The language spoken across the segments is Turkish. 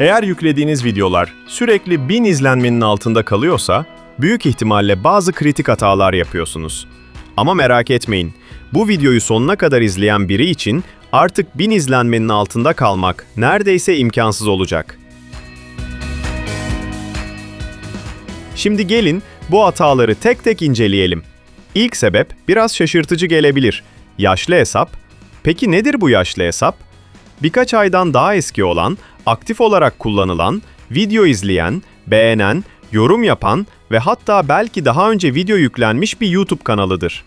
Eğer yüklediğiniz videolar sürekli 1000 izlenmenin altında kalıyorsa, büyük ihtimalle bazı kritik hatalar yapıyorsunuz. Ama merak etmeyin, bu videoyu sonuna kadar izleyen biri için artık 1000 izlenmenin altında kalmak neredeyse imkansız olacak. Şimdi gelin bu hataları tek tek inceleyelim. İlk sebep biraz şaşırtıcı gelebilir. Yaşlı hesap. Peki nedir bu yaşlı hesap? Birkaç aydan daha eski olan, aktif olarak kullanılan, video izleyen, beğenen, yorum yapan ve hatta belki daha önce video yüklenmiş bir YouTube kanalıdır.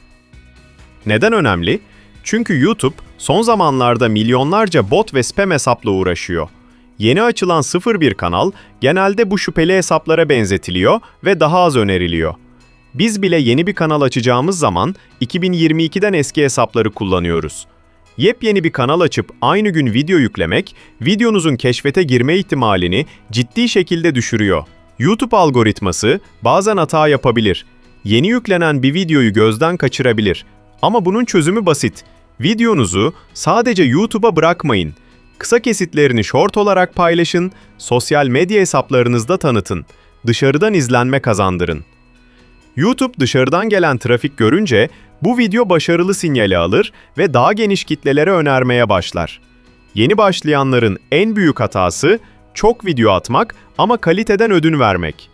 Neden önemli? Çünkü YouTube son zamanlarda milyonlarca bot ve spam hesapla uğraşıyor. Yeni açılan 01 kanal genelde bu şüpheli hesaplara benzetiliyor ve daha az öneriliyor. Biz bile yeni bir kanal açacağımız zaman 2022'den eski hesapları kullanıyoruz. Yepyeni bir kanal açıp aynı gün video yüklemek, videonuzun keşfete girme ihtimalini ciddi şekilde düşürüyor. YouTube algoritması bazen hata yapabilir. Yeni yüklenen bir videoyu gözden kaçırabilir. Ama bunun çözümü basit. Videonuzu sadece YouTube'a bırakmayın. Kısa kesitlerini short olarak paylaşın, sosyal medya hesaplarınızda tanıtın. Dışarıdan izlenme kazandırın. YouTube dışarıdan gelen trafik görünce bu video başarılı sinyali alır ve daha geniş kitlelere önermeye başlar. Yeni başlayanların en büyük hatası çok video atmak ama kaliteden ödün vermek.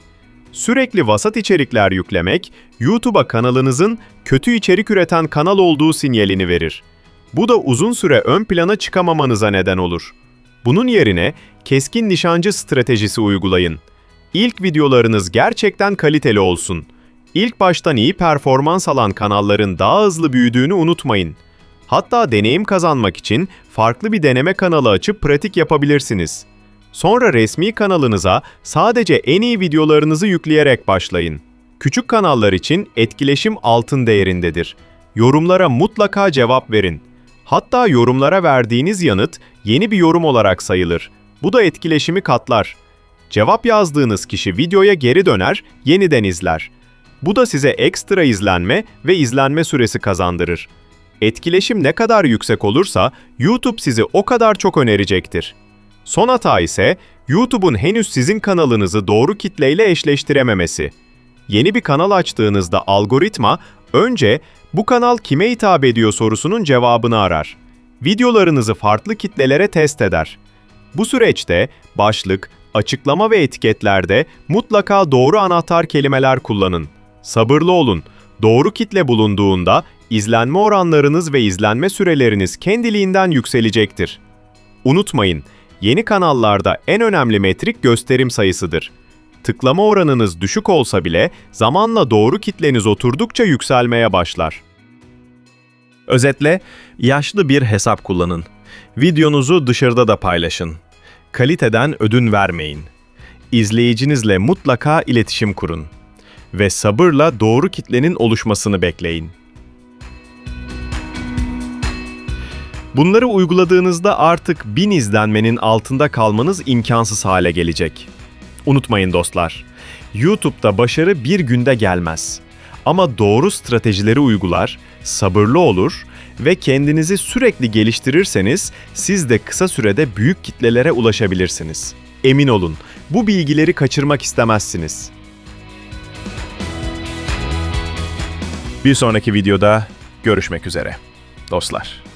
Sürekli vasat içerikler yüklemek, YouTube'a kanalınızın kötü içerik üreten kanal olduğu sinyalini verir. Bu da uzun süre ön plana çıkamamanıza neden olur. Bunun yerine keskin nişancı stratejisi uygulayın. İlk videolarınız gerçekten kaliteli olsun. İlk baştan iyi performans alan kanalların daha hızlı büyüdüğünü unutmayın. Hatta deneyim kazanmak için farklı bir deneme kanalı açıp pratik yapabilirsiniz. Sonra resmi kanalınıza sadece en iyi videolarınızı yükleyerek başlayın. Küçük kanallar için etkileşim altın değerindedir. Yorumlara mutlaka cevap verin. Hatta yorumlara verdiğiniz yanıt yeni bir yorum olarak sayılır. Bu da etkileşimi katlar. Cevap yazdığınız kişi videoya geri döner, yeniden izler. Bu da size ekstra izlenme ve izlenme süresi kazandırır. Etkileşim ne kadar yüksek olursa YouTube sizi o kadar çok önerecektir. Son hata ise YouTube'un henüz sizin kanalınızı doğru kitleyle eşleştirememesi. Yeni bir kanal açtığınızda algoritma önce bu kanal kime hitap ediyor sorusunun cevabını arar. Videolarınızı farklı kitlelere test eder. Bu süreçte başlık, açıklama ve etiketlerde mutlaka doğru anahtar kelimeler kullanın. Sabırlı olun. Doğru kitle bulunduğunda izlenme oranlarınız ve izlenme süreleriniz kendiliğinden yükselecektir. Unutmayın, yeni kanallarda en önemli metrik gösterim sayısıdır. Tıklama oranınız düşük olsa bile zamanla doğru kitleniz oturdukça yükselmeye başlar. Özetle, yaşlı bir hesap kullanın. Videonuzu dışarıda da paylaşın. Kaliteden ödün vermeyin. İzleyicinizle mutlaka iletişim kurun. Ve sabırla doğru kitlenin oluşmasını bekleyin. Bunları uyguladığınızda artık 1000 izlenmenin altında kalmanız imkansız hale gelecek. Unutmayın dostlar, YouTube'da başarı bir günde gelmez. Ama doğru stratejileri uygular, sabırlı olur ve kendinizi sürekli geliştirirseniz siz de kısa sürede büyük kitlelere ulaşabilirsiniz. Emin olun, bu bilgileri kaçırmak istemezsiniz. Bir sonraki videoda görüşmek üzere. Dostlar.